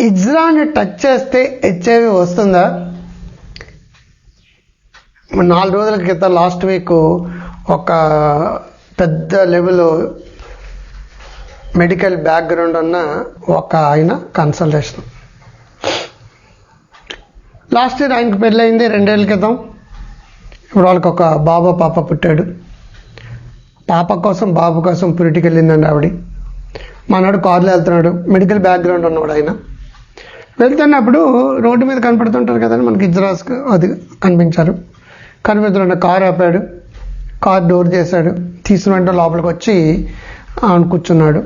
ఇజ్రాని touch చేస్తే HIV వస్తుందా? నాలుగు రోజుల క్రితం లాస్ట్ వీక్ ఒక పెద్ద లెవెల్ మెడికల్ బ్యాక్గ్రౌండ్ ఉన్న ఒక ఆయన కన్సల్టేషన్. లాస్ట్ ఇయర్ ఆయనకు పెళ్ళయింది రెండేళ్ళ క్రితం. ఇప్పుడు వాళ్ళకి ఒక బాబా పాప పుట్టాడు. పాప కోసం బాబు కోసం పురిటికి వెళ్ళిందండి ఆవిడ మనోడు కారులో వెళ్తున్నాడు. మెడికల్ బ్యాక్గ్రౌండ్ ఉన్నవాడు ఆయన. వెళ్తున్నప్పుడు రోడ్డు మీద కనపడుతుంటారు కదండి మనకి ఇజ్రాస్ అది కనిపించారు. కనిపించిన కారు ఆపాడు కార్ డోర్ చేశాడు తీసిన వెంటనే లోపలికి వచ్చి ఆయన కూర్చున్నాడు.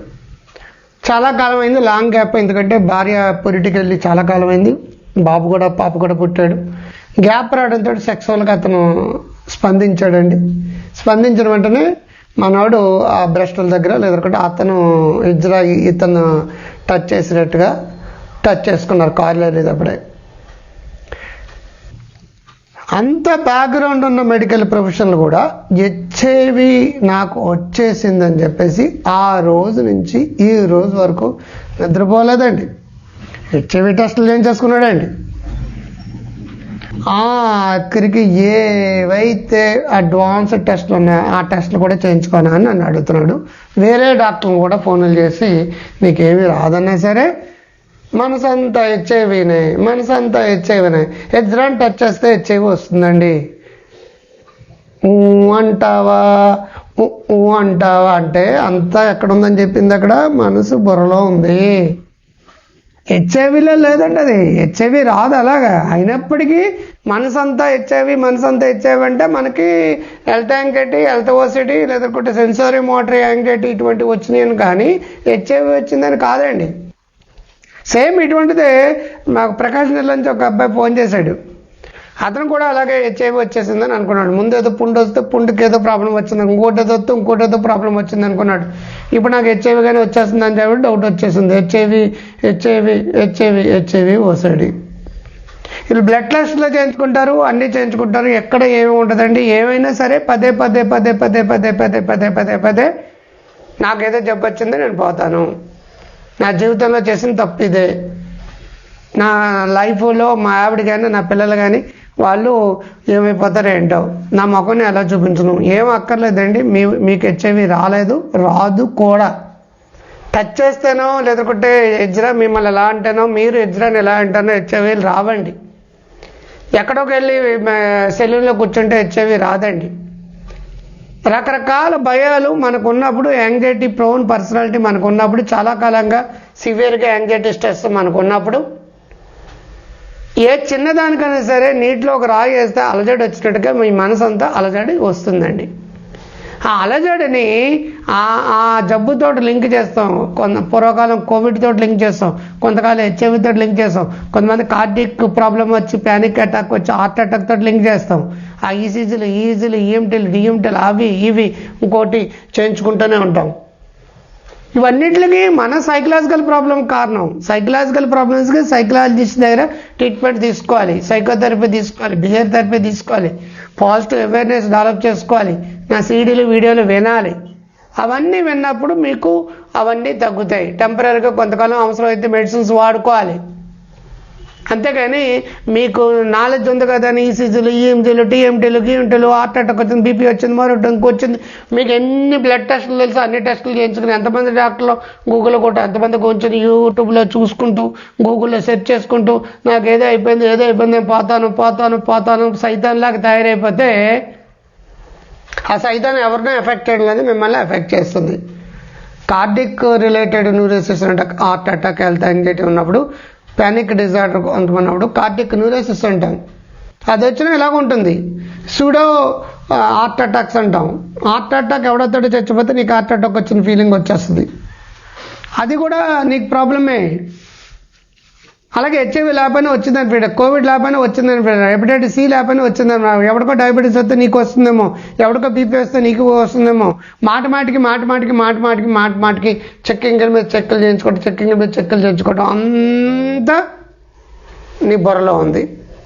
చాలా కాలం అయింది లాంగ్ గ్యాప్ ఎందుకంటే భార్య పొరిటికి వెళ్ళి చాలా కాలం అయింది బాబు కూడా పాప కూడా పుట్టాడు. గ్యాప్ రావడంతో సెక్సువల్గా అతను స్పందించాడండి. స్పందించిన వెంటనే మనవాడు ఆ బ్రెస్టుల దగ్గర లేదంటే అతను ఇజ్రా ఇతను టచ్ చేసినట్టుగా టచ్ చేసుకున్నారు కార్లో లేదప్పుడే. అంత బ్యాక్గ్రౌండ్ ఉన్న మెడికల్ ప్రొఫెషనల్ కూడా హెచ్ఐవి నాకు వచ్చేసిందని చెప్పేసి ఆ రోజు నుంచి ఈ రోజు వరకు నిద్రపోలేదండి. హెచ్ఐవి టెస్టులు ఏం చేసుకున్నాడండి? ఆఖరికి ఏవైతే అడ్వాన్స్ టెస్ట్లు ఉన్నాయో ఆ టెస్ట్లు కూడా చేయించుకోనా అని నన్ను అడుగుతున్నాడు. వేరే డాక్టర్ని కూడా ఫోన్లు చేసి నీకేమీ రాదన్నా సరే మనసంతా హెచ్ఐవినే మనసంతా హెచ్ఐవినే హెచ్రాన్ టచ్ చేస్తే హెచ్ఐవి వస్తుందండి. ఊ అంటావా? ఊ ఊ అంటావా? అంటే అంతా ఎక్కడ ఉందని చెప్పింది అక్కడ మనసు బుర్రలో ఉంది. హెచ్ఐవిలో లేదండి అది. హెచ్ఐవి రాదు అలాగా. అయినప్పటికీ మనసంతా హెచ్ఐవి మనసంతా హెచ్ఐవి అంటే మనకి హెల్త్ యాంగ్జైటీ హెల్త్ ఓసిటీ లేదంటే సెన్సరీ మోటరీ యాంగ్జైటీ ఇటువంటివి వచ్చినాయని కానీ హెచ్ఐవి వచ్చిందని కాదండి. సేమ్ ఇటువంటిదే మాకు ప్రకాశ్ నెల నుంచి ఒక అబ్బాయి ఫోన్ చేశాడు. అతను కూడా అలాగే హెచ్ఐవి వచ్చేసిందని అనుకున్నాడు. ముందు ఏదో పుండు వస్తే పుండుకి ఏదో ప్రాబ్లం వచ్చింది ఇంకోటి ఏదో వస్తే ఇంకోటి ఏదో ప్రాబ్లం వచ్చింది అనుకున్నాడు. ఇప్పుడు నాకు హెచ్ఐవి కానీ వచ్చేస్తుంది అని చెప్పి డౌట్ వచ్చేసింది. HIV HIV HIV HIV OCD వీళ్ళు బ్లడ్ టెస్ట్లో చేయించుకుంటారు అన్నీ చేయించుకుంటారు. ఎక్కడ ఏమి ఉంటుందండి? ఏమైనా సరే పదే పదే పదే పదే పదే పదే పదే పదే పదే నాకేదో జబ్బు వచ్చింది నేను పోతాను. నా జీవితంలో చేసిన తప్పు ఇదే. నా లైఫ్లో మా ఆవిడ కానీ నా పిల్లలు కానీ వాళ్ళు ఏమైపోతారో ఏంటో నా ముఖంని ఎలా చూపించను? ఏం అక్కర్లేదండి. మీ మీకు హెచ్ఐవి రాలేదు రాదు కూడా. టచ్ చేస్తేనో లేదంటే ఎజ్రా మిమ్మల్ని ఎలా అంటేనో మీరు ఎజ్రాని ఎలా అంటానో హెచ్ఐవి రావండి. ఎక్కడోకెళ్ళి వెళ్ళి సెలూన్లో కూర్చుంటే హెచ్ఐవి రాదండి. రకరకాల భయాలు మనకు ఉన్నప్పుడు యాంగ్జైటీ ప్రోన్ పర్సనాలిటీ మనకు ఉన్నప్పుడు చాలా కాలంగా సివియర్గా యాంగ్జైటీ స్ట్రెస్ మనకు ఉన్నప్పుడు ఏ చిన్నదానికైనా సరే నీటిలో ఒక రాయి వేస్తే అలజడి వచ్చినట్టుగా మీ మనసు అంతా అలజడి వస్తుందండి. ఆ అలజడిని ఆ ఆ జబ్బుతోటి లింక్ చేస్తాం. కొంత పూర్వకాలం కోవిడ్ తోటి లింక్ చేస్తాం. కొంతకాలం హెచ్ఐవి తోటి లింక్ చేస్తాం. కొంతమంది కార్డిక్ ప్రాబ్లం వచ్చి ప్యానిక్ అటాక్ వచ్చి హార్ట్ అటాక్ తోటి లింక్ చేస్తాం. ఆ ఈసీజీలు ఈజీలు ఈఎంటీలు డిఎంటీలు అవి ఇవి ఇంకోటి చేయించుకుంటూనే ఉంటాం. ఇవన్నిటికి మన సైకలాజికల్ ప్రాబ్లం కారణం. సైకలాజికల్ ప్రాబ్లమ్స్కి సైకలాజిస్ట్ దగ్గర ట్రీట్మెంట్ తీసుకోవాలి. సైకోథెరపీ తీసుకోవాలి. బిహేవియర్ థెరపీ తీసుకోవాలి. పాజిటివ్ అవేర్నెస్ డెవలప్ చేసుకోవాలి. నా సీడీలు వీడియోలు వినాలి. అవన్నీ విన్నప్పుడు మీకు అవన్నీ తగ్గుతాయి. టెంపరీగా కొంతకాలం అవసరం అయితే మెడిసిన్స్ వాడుకోవాలి. అంతేగాని మీకు నాలెడ్జ్ ఉంది కదా అని ఈసీజీలు ఈఎంజీలు టీఎంటీలు గీఎంటీలు హార్ట్ అటాక్ వచ్చింది బీపీ వచ్చింది మరొకటి ఇంకొచ్చింది మీకు ఎన్ని బ్లడ్ టెస్టులు తెలుసు అన్ని టెస్టులు చేయించుకుని ఎంతమంది డాక్టర్లు గూగుల్లో కూడా ఎంతమంది కొంచెం యూట్యూబ్లో చూసుకుంటూ గూగుల్లో సెర్చ్ చేసుకుంటూ నాకు ఏదో అయిపోయింది ఏదో అయిపోయింది నేను పోతాను పోతాను పోతాను సైతాన్లాగా తయారైపోతే ఆ సైతాన్ ఎవరినో ఎఫెక్ట్ చేయడం లేదు మిమ్మల్ని ఎఫెక్ట్ చేస్తుంది. కార్డిక్ రిలేటెడ్ న్యూరోసిస్ అంటే హార్ట్ అటాక్ హెల్త్ యాంగ్జైటీ ఉన్నప్పుడు పానిక్ డిజార్డర్ ఉన్నప్పుడు కార్డిక్ న్యూరోసిస్ అంటాం. అది వచ్చినా ఇలాగ ఉంటుంది. సూడో హార్ట్ అటాక్స్ అంటాం. హార్ట్ అటాక్ ఎవడొస్తాడో చచ్చిపోతే నీకు హార్ట్ అటాక్ వచ్చిన ఫీలింగ్ వచ్చేస్తుంది. అది కూడా నీకు ప్రాబ్లమే అలాగే హెచ్ఐవి లేకపోయినా వచ్చిందని పీడ కోవిడ్ లేకపోయినా వచ్చిందని పీడ హెపటైటిస్ సి లేకపోయినా వచ్చిందని ఎవరికో డయాబెటీస్ వస్తే నీకు వస్తుందేమో ఎవరికో బీపీ వస్తే నీకు వస్తుందేమో మాట మాటికి మాట మాటికి మాట మాటికి మాట మాటికి చెక్కింగ్ల మీద చెక్కలు చేయించుకోవడం చెక్కింగ్ల మీద చెక్కలు చేయించుకోవడం అంతా నీ బుర్రలో ఉంది.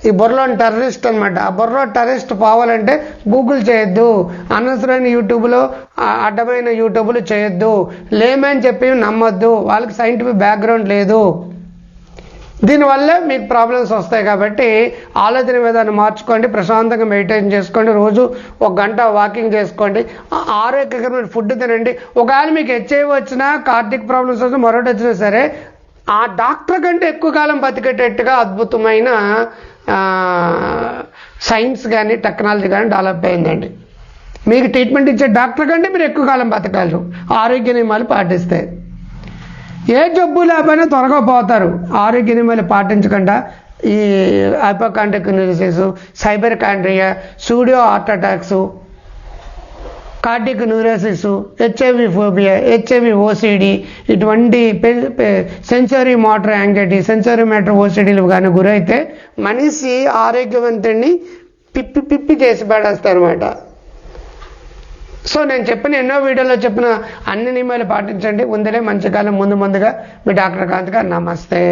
ఈ బుర్రలో టెర్రరిస్ట్ అనమాట ఆ బుర్రలో టెర్రరిస్ట్ పోవాలంటే గూగుల్ చేయొద్దు. అనవసరమైన యూట్యూబ్లో అడ్డమైన యూట్యూబ్లు చేయొద్దు. లేమని చెప్పి నమ్మొద్దు. వాళ్ళకి సైంటిఫిక్ బ్యాక్గ్రౌండ్ లేదు. దీనివల్ల మీకు ప్రాబ్లమ్స్ వస్తాయి కాబట్టి ఆలోచన విధానం మార్చుకోండి ప్రశాంతంగా మెడిటేషన్ చేసుకోండి రోజు ఒక గంట వాకింగ్ చేసుకోండి ఆరోగ్యకరమైన ఫుడ్ తినండి. ఒకవేళ మీకు హెచ్ఐవి వచ్చినా కార్డిక్ ప్రాబ్లమ్స్ వచ్చినా మరొకటి వచ్చినా సరే ఆ డాక్టర్ కంటే ఎక్కువ కాలం బతికేటట్టుగా అద్భుతమైన సైన్స్ కానీ టెక్నాలజీ కానీ డెవలప్ అయిందండి. మీకు ట్రీట్మెంట్ ఇచ్చే డాక్టర్ కంటే మీరు ఎక్కువ కాలం బతకాలి. ఆరోగ్య నియమాలు పాటిస్తే. ఏ జబ్బు లేకపోయినా త్వరగా పోతారు. ఆరోగ్య నియమాలు పాటించకుండా ఈ hypochondriac neurosis cyberchondria pseudo heart attacks cardiac neurosis HIV phobia HIV OCD ఇటువంటి sensory motor anxiety sensory motor ఓసిడీలు కానీ గురైతే మనిషి ఆరోగ్యవంతుడిని పిప్పి పిప్పి చేసి పడేస్తారన్నమాట. సో నేను చెప్పిన ఎన్నో వీడియోలో చెప్పిన అన్ని నియమాలు పాటించండి. ఉందలే మంచి కాలం ముందు ముందుగా. మీ డాక్టర్ కాంత్ గారు నమస్తే.